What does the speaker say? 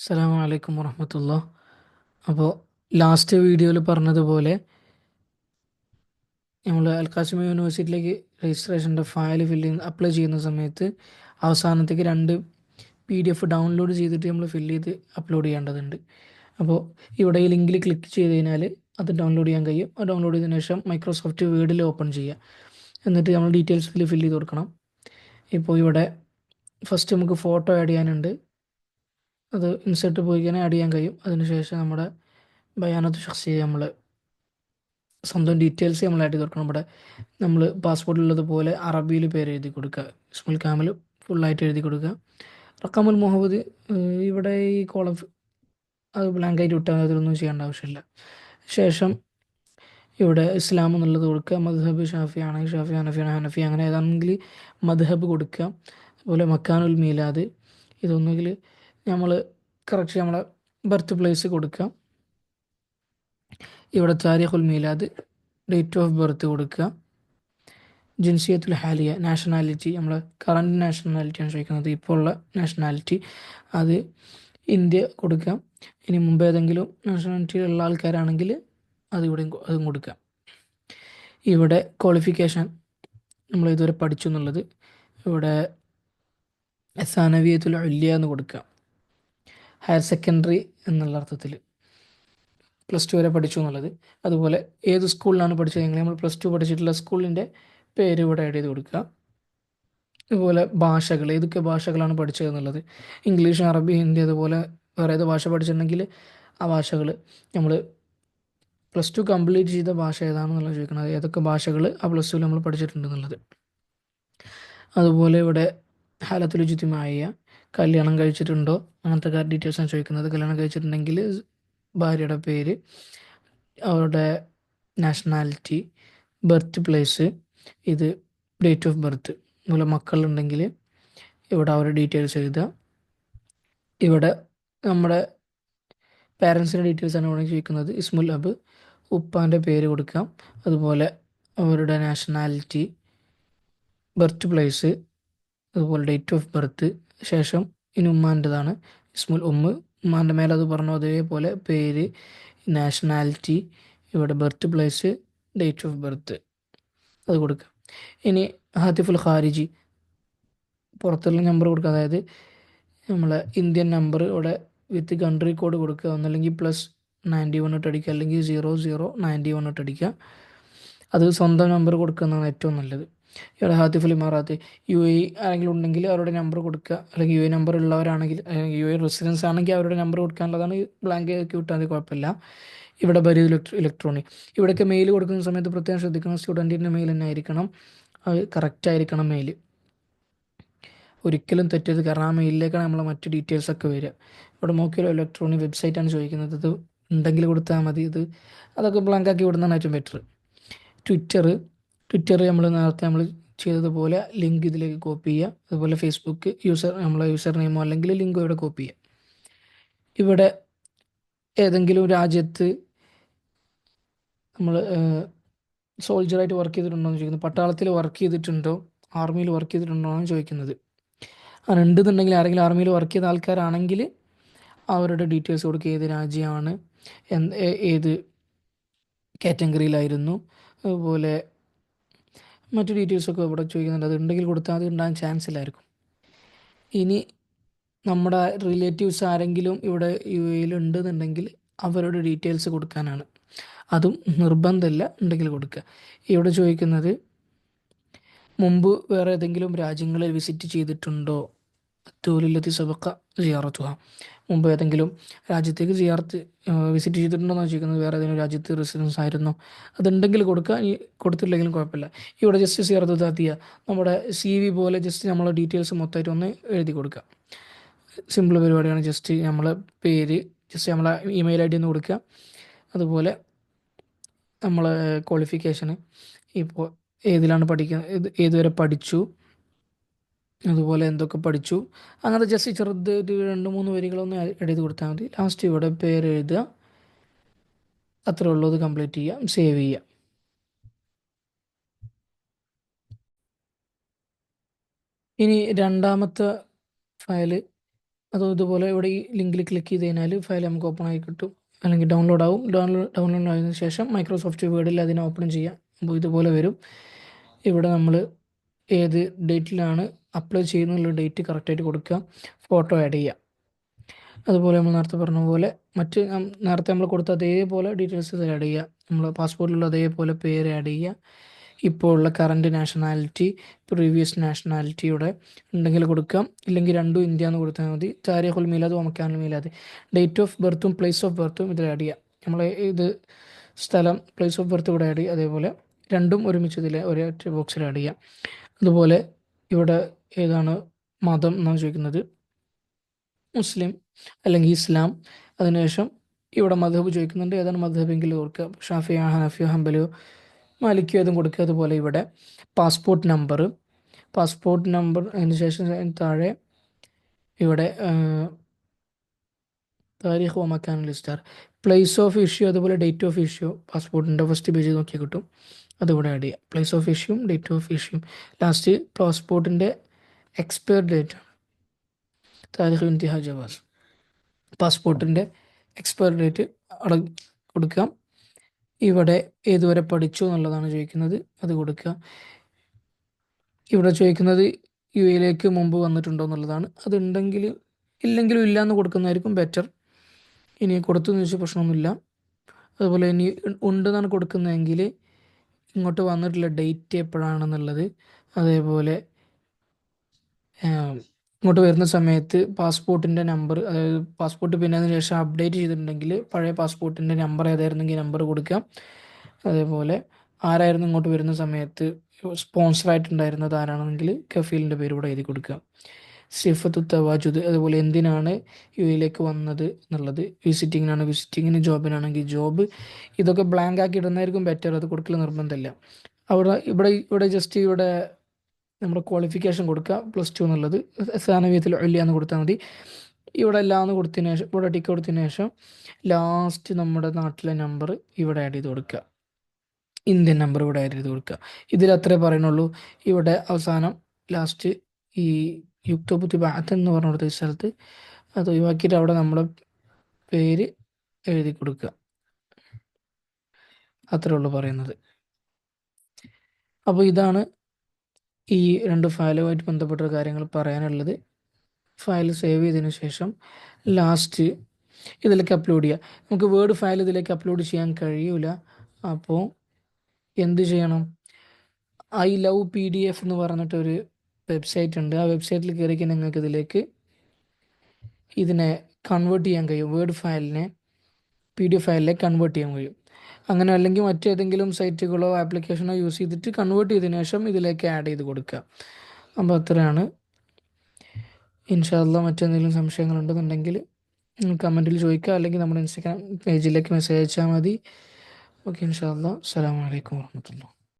അസ്സലാമു അലൈക്കും വറഹമത്തുള്ള അപ്പോൾ ലാസ്റ്റ് വീഡിയോയിൽ പറഞ്ഞതുപോലെ നമ്മൾ അൽക്കാസിമ യൂണിവേഴ്സിറ്റിയിലേക്ക് രജിസ്ട്രേഷന്റെ ഫയൽ ഫില്ല് അപ്ലൈ ചെയ്യുന്ന സമയത്ത് അവസാനത്തേക്ക് രണ്ട് പി ഡി എഫ് ഡൗൺലോഡ് ചെയ്തിട്ട് നമ്മൾ ഫില്ല് ചെയ്ത് അപ്ലോഡ് ചെയ്യേണ്ടതുണ്ട്. അപ്പോൾ ഇവിടെ ഈ ലിങ്കിൽ ക്ലിക്ക് ചെയ്ത് കഴിഞ്ഞാൽ അത് ഡൗൺലോഡ് ചെയ്യാൻ കഴിയും. അത് ഡൗൺലോഡ് ചെയ്തതിനു ശേഷം മൈക്രോസോഫ്റ്റ് വേർഡിൽ ഓപ്പൺ ചെയ്യുക. എന്നിട്ട് നമ്മൾ ഡീറ്റെയിൽസ് ഫില്ല് ചെയ്ത് കൊടുക്കണം. ഇപ്പോൾ ഇവിടെ ഫസ്റ്റ് നമുക്ക് ഫോട്ടോ ആഡ് ചെയ്യാനുണ്ട്. അത് ഇൻസെർട്ട് പോയി കഴിഞ്ഞാൽ ആഡ് ചെയ്യാൻ കഴിയും. അതിനുശേഷം നമ്മുടെ ബയാനത്ത് ഷഖ്സിയെ നമ്മൾ സ്വന്തം ഡീറ്റെയിൽസ് നമ്മൾ ആഡ് ചെയ്ത് കൊടുക്കണം. നമ്മുടെ നമ്മൾ പാസ്പോർട്ടിലുള്ളതുപോലെ അറബിയിൽ പേര് എഴുതി കൊടുക്കുക. ഇസ്മുൽ കാമൽ ഫുള്ളായിട്ട് എഴുതി കൊടുക്കുക. റക്കാമുൽ മുഹമ്മദ് ഇവിടെ ഈ കോളം അത് ബ്ലാങ്ക് ആയിട്ട് വിട്ടാൽ അതിലൊന്നും ചെയ്യേണ്ട ആവശ്യമില്ല. ശേഷം ഇവിടെ ഇസ്ലാം എന്നുള്ളത് കൊടുക്കുക. മദ്ഹബ് ഷാഫി ആണെങ്കിൽ ഷാഫി ഹനഫി ആണ്. ഹനഫി അങ്ങനെ ഏതാണെങ്കിൽ മദ്ഹബ് കൊടുക്കുക. അതുപോലെ മക്കാനുൽ മീലാദ്. ഇതൊന്നുകിൽ നമ്മൾ കറക്റ്റ് നമ്മളെ ബർത്ത് പ്ലേസ് കൊടുക്കുക ഇവിടെ താരിഖുൽ മീലാദ് ഡേറ്റ് ഓഫ് ബർത്ത് കൊടുക്കുക ജിൻസിയത്തുൽ ഹാലിയ നാഷണാലിറ്റി നമ്മൾ കറണ്ട് നാഷണാലിറ്റിയാണ് ചോദിക്കുന്നത്. ഇപ്പോൾ ഉള്ള നാഷണാലിറ്റി അത് ഇന്ത്യ കൊടുക്കുക ഇനി മുമ്പ് ഏതെങ്കിലും നാഷണാലിറ്റിയിലുള്ള ആൾക്കാരാണെങ്കിൽ അത് ഇവിടെയും കൊ- അതും കൊടുക്കുക ഇവിടെ ക്വാളിഫിക്കേഷൻ നമ്മൾ ഇതുവരെ പഠിച്ചു എന്നുള്ളത് ഇവിടെ സാനവീയത്തിൽ ഉല്യ എന്ന് കൊടുക്കുക ഹയർ സെക്കൻഡറി എന്നുള്ള അർത്ഥത്തിൽ പ്ലസ് ടു വരെ പഠിച്ചു എന്നുള്ളത്. അതുപോലെ ഏത് സ്കൂളിലാണ് പഠിച്ചത് പഠിച്ചതെങ്കിൽ നമ്മൾ പ്ലസ് ടു പഠിച്ചിട്ടുള്ള സ്കൂളിന്റെ പേര് ഇവിടെ ആഡ് ചെയ്ത് കൊടുക്കുക. അതുപോലെ ഭാഷകൾ ഏതൊക്കെ ഭാഷകളാണ് പഠിച്ചത് എന്നുള്ളത്. ഇംഗ്ലീഷ് അറബി ഹിന്ദി അതുപോലെ വേറെ ഏത് ഭാഷ പഠിച്ചിട്ടുണ്ടെങ്കിൽ ആ ഭാഷകൾ നമ്മൾ പ്ലസ് ടു കംപ്ലീറ്റ് ചെയ്ത ഭാഷ ഏതാണെന്നുള്ളത് ചോദിക്കുന്നത് ഏതൊക്കെ ഭാഷകൾ ആ പ്ലസ് ടുവിൽ നമ്മൾ പഠിച്ചിട്ടുണ്ട് എന്നുള്ളത്. അതുപോലെ ഇവിടെ ഹാലത്തുലുചിത്യമായ കല്യാണം കഴിച്ചിട്ടുണ്ടോ? അങ്ങനത്തെ ഡീറ്റെയിൽസാണ് ചോദിക്കുന്നത്. കല്യാണം കഴിച്ചിട്ടുണ്ടെങ്കിൽ ഭാര്യയുടെ പേര് അവരുടെ നാഷണാലിറ്റി ബർത്ത് പ്ലേസ് ഇത് ഡേറ്റ് ഓഫ് ബർത്ത് അതുപോലെ മക്കളുണ്ടെങ്കിൽ ഇവിടെ അവരുടെ ഡീറ്റെയിൽസ് എഴുതുക. ഇവിടെ നമ്മുടെ പാരൻസിന്റെ ഡീറ്റെയിൽസാണ് ഇവിടെ ചോദിക്കുന്നത്. ഇസ്മുൽ അബ് ഉപ്പാന്റെ പേര് കൊടുക്കാം. അതുപോലെ അവരുടെ നാഷണാലിറ്റി ബർത്ത് പ്ലേസ് അതുപോലെ ഡേറ്റ് ഓഫ് ബർത്ത് ശേഷം ഇനി ഉമ്മാന്റെതാണ്. ഇസ്മുൽ ഉമ്മ. ഉമ്മാന്റെ മേലെ അത് പറഞ്ഞു? അതേപോലെ പേര് നാഷണാലിറ്റി ഇവിടെ birth place date of birth അത് കൊടുക്കുക ഇനി ഹാത്തിഫുൽ ഖാരിജി പുറത്തുള്ള നമ്പർ കൊടുക്കുക അതായത് നമ്മളെ ഇന്ത്യൻ നമ്പർ ഇവിടെ വിത്ത് കൺട്രി കോഡ് കൊടുക്കുക. ഒന്നല്ലെങ്കിൽ പ്ലസ് നയന്റി വൺ ഇട്ട് അടിക്കുക. അല്ലെങ്കിൽ സീറോ സീറോ നയന്റി വൺ ഇട്ട് അടിക്കുക. അത് സ്വന്തം നമ്പർ കൊടുക്കുന്നതാണ് ഏറ്റവും നല്ലത്. ഇവിടെ ഹാത്തിഫുൽ ഇമാറാത്ത് യു എ ആരെങ്കിലും ഉണ്ടെങ്കിൽ അവരുടെ നമ്പർ കൊടുക്കുക. അല്ലെങ്കിൽ യു എ നമ്പർ ഉള്ളവരാണെങ്കിൽ അല്ലെങ്കിൽ യു എ റെസിഡൻസ് ആണെങ്കിൽ അവരുടെ നമ്പർ കൊടുക്കാനുള്ളതാണ് ബ്ലാങ്ക് ആക്കി വിട്ടാൽ കുഴപ്പമില്ല. ഇവിടെ ബരീദ് ഇലക്ട്രോ ഇലക്ട്രോണിക് ഇവിടെയൊക്കെ മെയിൽ കൊടുക്കുന്ന സമയത്ത് പ്രത്യേകം ശ്രദ്ധിക്കണം സ്റ്റുഡന്റിന്റെ മെയിൽ തന്നെ ആയിരിക്കണം. അത് കറക്റ്റ് ആയിരിക്കണം മെയിൽ ഒരിക്കലും തെറ്റരുത് കാരണം ആ മെയിലിലേക്കാണ് നമ്മളെ മറ്റ് ഡീറ്റെയിൽസ് ഒക്കെ വരിക. ഇവിടെ നോക്കിയാലോ ഇലക്ട്രോണിക് വെബ്സൈറ്റാണ് ചോദിക്കുന്നത്. ഇത് ഉണ്ടെങ്കിൽ കൊടുത്താൽ മതി. ഇത് അതൊക്കെ ബ്ലാങ്ക് ആക്കി വിടുന്നതാണ് ഏറ്റവും ബെറ്റർ ട്വിറ്റർ ട്വിറ്റർ നമ്മൾ നേരത്തെ നമ്മൾ ചെയ്തതുപോലെ ലിങ്ക് ഇതിലേക്ക് കോപ്പി ചെയ്യുക അതുപോലെ ഫേസ്ബുക്ക് യൂസർ നമ്മളെ യൂസർ നെയിമോ അല്ലെങ്കിൽ ലിങ്കോ ഇവിടെ കോപ്പി ചെയ്യുക ഇവിടെ ഏതെങ്കിലും രാജ്യത്ത് നമ്മൾ സോൾജറായിട്ട് വർക്ക് ചെയ്തിട്ടുണ്ടോ എന്ന് ചോദിക്കുന്നത് പട്ടാളത്തിൽ വർക്ക് ചെയ്തിട്ടുണ്ടോ? ആർമിയിൽ വർക്ക് ചെയ്തിട്ടുണ്ടോ എന്ന് ചോദിക്കുന്നത്. അങ്ങനെ ഉണ്ടെന്നുണ്ടെങ്കിൽ ആരെങ്കിലും ആർമിയിൽ വർക്ക് ചെയ്ത ആൾക്കാരാണെങ്കിൽ അവരുടെ ഡീറ്റെയിൽസ് കൊടുക്കുക. ഏത് രാജ്യമാണ്? ഏത് കാറ്റഗറിയിലായിരുന്നു അതുപോലെ മറ്റു ഡീറ്റെയിൽസൊക്കെ ഇവിടെ ചോദിക്കുന്നുണ്ട്. അതുണ്ടെങ്കിൽ കൊടുത്താൽ അത് ഉണ്ടാകാൻ ചാൻസ് ഇല്ലായിരിക്കും. ഇനി നമ്മുടെ റിലേറ്റീവ്സ് ആരെങ്കിലും ഇവിടെ യു എയിൽ ഉണ്ടെന്നുണ്ടെങ്കിൽ അവരുടെ ഡീറ്റെയിൽസ് കൊടുക്കാനാണ്. അതും നിർബന്ധമില്ല ഉണ്ടെങ്കിൽ കൊടുക്കുക. ഇവിടെ ചോദിക്കുന്നത് മുമ്പ് വേറെ ഏതെങ്കിലും രാജ്യങ്ങളിൽ വിസിറ്റ് ചെയ്തിട്ടുണ്ടോ? തോലില്ലത്തി സബക്ക സിയാറത്തുക മുമ്പ് ഏതെങ്കിലും രാജ്യത്തേക്ക് സിയാർത്ത് വിസിറ്റ് ചെയ്തിട്ടുണ്ടോ എന്ന് ചോദിക്കുന്നത്. വേറെ ഏതെങ്കിലും രാജ്യത്ത് റെസിഡൻസ് ആയിരുന്നു? അതുണ്ടെങ്കിൽ കൊടുക്കുക ഈ കൊടുത്തില്ലെങ്കിലും കുഴപ്പമില്ല. ഇവിടെ ജസ്റ്റ് സിയാർത്ത് താത്തിയ. നമ്മുടെ സി വി പോലെ ജസ്റ്റ് നമ്മളെ ഡീറ്റെയിൽസ് മൊത്തമായിട്ട് ഒന്ന് എഴുതി കൊടുക്കുക സിമ്പിൾ പരിപാടിയാണ്. ജസ്റ്റ് നമ്മളെ പേര് ജസ്റ്റ് നമ്മളെ ഇമെയിൽ ഐ ഡി ഒന്ന് കൊടുക്കുക അതുപോലെ നമ്മളെ ക്വാളിഫിക്കേഷന് ഇപ്പോൾ ഏതിലാണ് പഠിക്കുന്നത് ഏത് ഏതുവരെ പഠിച്ചു അതുപോലെ എന്തൊക്കെ പഠിച്ചു? അങ്ങനത്തെ ജസ്റ്റ് ചെറുത് ഒരു രണ്ട് മൂന്ന് വരികളൊന്ന് എഴുതി കൊടുത്താൽ മതി. ലാസ്റ്റ് ഇവിടെ പേര് എഴുതുക. അത്രേ ഉള്ളൂ. അത് കംപ്ലീറ്റ് ചെയ്യാം. സേവ് ചെയ്യാം. ഇനി രണ്ടാമത്തെ ഫയൽ അതോ ഇതുപോലെ ഇവിടെ ഈ ലിങ്കിൽ ക്ലിക്ക് ചെയ്ത് കഴിഞ്ഞാൽ ഫയൽ നമുക്ക് ഓപ്പൺ ആയി കിട്ടും. അല്ലെങ്കിൽ ഡൗൺലോഡ് ആവും. ഡൗൺലോഡ് ഡൗൺലോഡ് ആയതിനു ശേഷം മൈക്രോസോഫ്റ്റ് വേർഡിൽ അതിനെ ഓപ്പൺ ചെയ്യാം. അപ്പോൾ ഇതുപോലെ വരും. ഇവിടെ നമ്മൾ ഏത് ഡേറ്റിലാണ് അപ്ലൈ ചെയ്യുന്നുള്ള ഡേറ്റ് കറക്റ്റായിട്ട് കൊടുക്കുക ഫോട്ടോ ആഡ് ചെയ്യുക. അതുപോലെ നമ്മൾ നേരത്തെ പറഞ്ഞ പോലെ മറ്റ് നേരത്തെ നമ്മൾ കൊടുത്ത അതേപോലെ ഡീറ്റെയിൽസ് ആഡ് ചെയ്യുക. നമ്മൾ പാസ്പോർട്ടിലുള്ള അതേപോലെ പേര് ആഡ് ചെയ്യുക. ഇപ്പോൾ ഉള്ള കറന്റ് നാഷണാലിറ്റി പ്രീവിയസ് നാഷണാലിറ്റിയുടെ ഉണ്ടെങ്കിൽ കൊടുക്കാം ഇല്ലെങ്കിൽ രണ്ടും ഇന്ത്യ എന്ന് കൊടുത്താൽ മതി. താരിഖുൽ മീലാദ് ഒമക്കാനുൽ മീലാദ്. ഡേറ്റ് ഓഫ് ബർത്തും പ്ലേസ് ഓഫ് ബർത്തും ഇതിൽ ആഡ് ചെയ്യാം നമ്മൾ ഇത് സ്ഥലം പ്ലേസ് ഓഫ് ബർത്ത് ഇവിടെ ആഡ് ചെയ്യുക. അതേപോലെ രണ്ടും ഒരുമിച്ച് ഇതിൽ ഒരേ ബോക്സിൽ ആഡ് ചെയ്യാം അതുപോലെ ഇവിടെ ഏതാണ് മതം എന്നാണ് ചോദിക്കുന്നത്. മുസ്ലിം അല്ലെങ്കിൽ ഇസ്ലാം. അതിനുശേഷം ഇവിടെ മധബ് ചോദിക്കുന്നുണ്ട് ഏതാണ് മധബെങ്കിൽ ഓർക്കുക. ഷാഫിയ ഹനഫിയോ ഹംബലിയോ മാലിക്കോ ഏതും കൊടുക്കുക അതുപോലെ ഇവിടെ. Passport number. പാസ്പോർട്ട് നമ്പർ അതിന് ശേഷം താഴെ ഇവിടെ താരിഖ് മക്കാൻ ലിസ്റ്റാർ പ്ലേസ് ഓഫ് ഇഷ്യൂ അതുപോലെ ഡേറ്റ് ഓഫ് ഇഷ്യൂ പാസ്പോർട്ടിന്റെ ഫസ്റ്റ് പേജ് നോക്കിയാൽ കിട്ടും. അതിവിടെ ആഡ് ചെയ്യുക പ്ലേസ് ഓഫ് ഇഷ്യൂം ഡേറ്റ് ഓഫ് ഇഷ്യൂം ലാസ്റ്റ് പാസ്പോർട്ടിന്റെ എക്സ്പയർ ഡേറ്റ് ആണ്. താരിഖ് ഇന്തിഹ പാസ്പോർട്ടിന്റെ എക്സ്പയർ ഡേറ്റ് അട കൊടുക്കാം. ഇവിടെ ഏതുവരെ പഠിച്ചു എന്നുള്ളതാണ് ചോദിക്കുന്നത്. അത് കൊടുക്കുക. ഇവിടെ ചോദിക്കുന്നത് യു എയിലേക്ക് മുമ്പ് വന്നിട്ടുണ്ടോ എന്നുള്ളതാണ്. അതുണ്ടെങ്കിൽ ഇല്ലെങ്കിലും ഇല്ല എന്ന് കൊടുക്കുന്നതായിരിക്കും ബെറ്റർ ഇനി കൊടുത്തു എന്ന് വെച്ചാൽ പ്രശ്നമൊന്നുമില്ല. അതുപോലെ ഇനി ഉണ്ടെന്നാണ് കൊടുക്കുന്നതെങ്കിൽ ഇങ്ങോട്ട് വന്നിട്ടുള്ള ഡേറ്റ് എപ്പോഴാണെന്നുള്ളത്. അതേപോലെ ഇങ്ങോട്ട് വരുന്ന സമയത്ത് പാസ്പോർട്ടിന്റെ നമ്പർ അതായത് പാസ്പോർട്ട് പിന്നെ അതിന് ശേഷം അപ്ഡേറ്റ് ചെയ്തിട്ടുണ്ടെങ്കിൽ പഴയ പാസ്പോർട്ടിന്റെ നമ്പർ ഏതായിരുന്നെങ്കിൽ നമ്പർ കൊടുക്കാം. അതേപോലെ ആരായിരുന്നു ഇങ്ങോട്ട് വരുന്ന സമയത്ത് സ്പോൺസറായിട്ടുണ്ടായിരുന്നത് ആരാണെങ്കിൽ കഫീലിന്റെ പേര് ഇവിടെ എഴുതി കൊടുക്കുക സിഫത്തു തവാജുദ് അതുപോലെ എന്തിനാണ് യു എയിലേക്ക് വന്നത് എന്നുള്ളത്. വിസിറ്റിങ്ങിനാണ് വിസിറ്റിങ്ങിന് ജോബിനാണെങ്കിൽ ജോബ്. ഇതൊക്കെ ബ്ലാങ്ക് ആക്കി ഇടുന്നതായിരിക്കും ബെറ്റർ അത് കൊടുക്കൽ നിർബന്ധമില്ല. അവിടെ ഇവിടെ ഇവിടെ ജസ്റ്റ് ഇവിടെ നമ്മുടെ ക്വാളിഫിക്കേഷൻ കൊടുക്കുക പ്ലസ് ടു എന്നുള്ളത്. സാനവ്യത്തിൽ വലിയ എന്ന് കൊടുത്താൽ മതി. ഇവിടെ എല്ലാം എന്ന് കൊടുത്തതിന് ശേഷം ഇവിടെ ടിക്ക് കൊടുത്തതിന് ശേഷം ലാസ്റ്റ് നമ്മുടെ നാട്ടിലെ നമ്പർ ഇവിടെ ആഡ് ചെയ്ത് കൊടുക്കുക. ഇന്ത്യൻ നമ്പർ ഇവിടെ ആഡ് ചെയ്ത് കൊടുക്കുക. ഇതിൽ അത്രേ പറയണുള്ളൂ ഇവിടെ അവസാനം ലാസ്റ്റ് ഈ യുക്തബുദ്ധി ബാത്ത് എന്ന് പറഞ്ഞ കൊടുത്ത സ്ഥലത്ത് അത് ഒഴിവാക്കിയിട്ട് അവിടെ നമ്മുടെ പേര് എഴുതി കൊടുക്കുക. അത്രേ ഉള്ളൂ പറയുന്നത്. അപ്പോൾ ഇതാണ് ഈ രണ്ട് ഫയലുമായിട്ട് ബന്ധപ്പെട്ട കാര്യങ്ങൾ പറയാനുള്ളത്. ഫയൽ സേവ് ചെയ്തതിന് ശേഷം ലാസ്റ്റ് ഇതിലേക്ക് അപ്ലോഡ് ചെയ്യുക. നമുക്ക് വേർഡ് ഫയൽ ഇതിലേക്ക് അപ്ലോഡ് ചെയ്യാൻ കഴിയൂല. അപ്പോൾ എന്ത് ചെയ്യണം? I love P D F എന്ന് പറഞ്ഞിട്ടൊരു വെബ്സൈറ്റ് ഉണ്ട്. ആ വെബ്സൈറ്റിൽ കയറിക്കാൻ നിങ്ങൾക്ക് ഇതിലേക്ക് ഇതിനെ കൺവേർട്ട് ചെയ്യാൻ കഴിയും. വേർഡ് ഫയലിനെ പി ഡി എഫ് ഫയലിലേക്ക് കൺവേർട്ട് ചെയ്യാൻ കഴിയും. അങ്ങനെ അല്ലെങ്കിൽ മറ്റേതെങ്കിലും സൈറ്റുകളോ ആപ്ലിക്കേഷനോ യൂസ് ചെയ്തിട്ട് കൺവേർട്ട് ചെയ്തതിനു ശേഷം ഇതിലേക്ക് ആഡ് ചെയ്ത് കൊടുക്കുക. അപ്പോൾ അത്രയാണ്. ഇൻഷാല്ല മറ്റെന്തെങ്കിലും സംശയങ്ങളുണ്ടെന്നുണ്ടെങ്കിൽ കമന്റിൽ ചോദിക്കുക. അല്ലെങ്കിൽ നമ്മുടെ ഇൻസ്റ്റാഗ്രാം പേജിലേക്ക് മെസ്സേജ് അയച്ചാൽ മതി. ഓക്കെ ഇൻഷാല്ല അസ്സാം വലൈക്കും വാഹമത്തുള്ള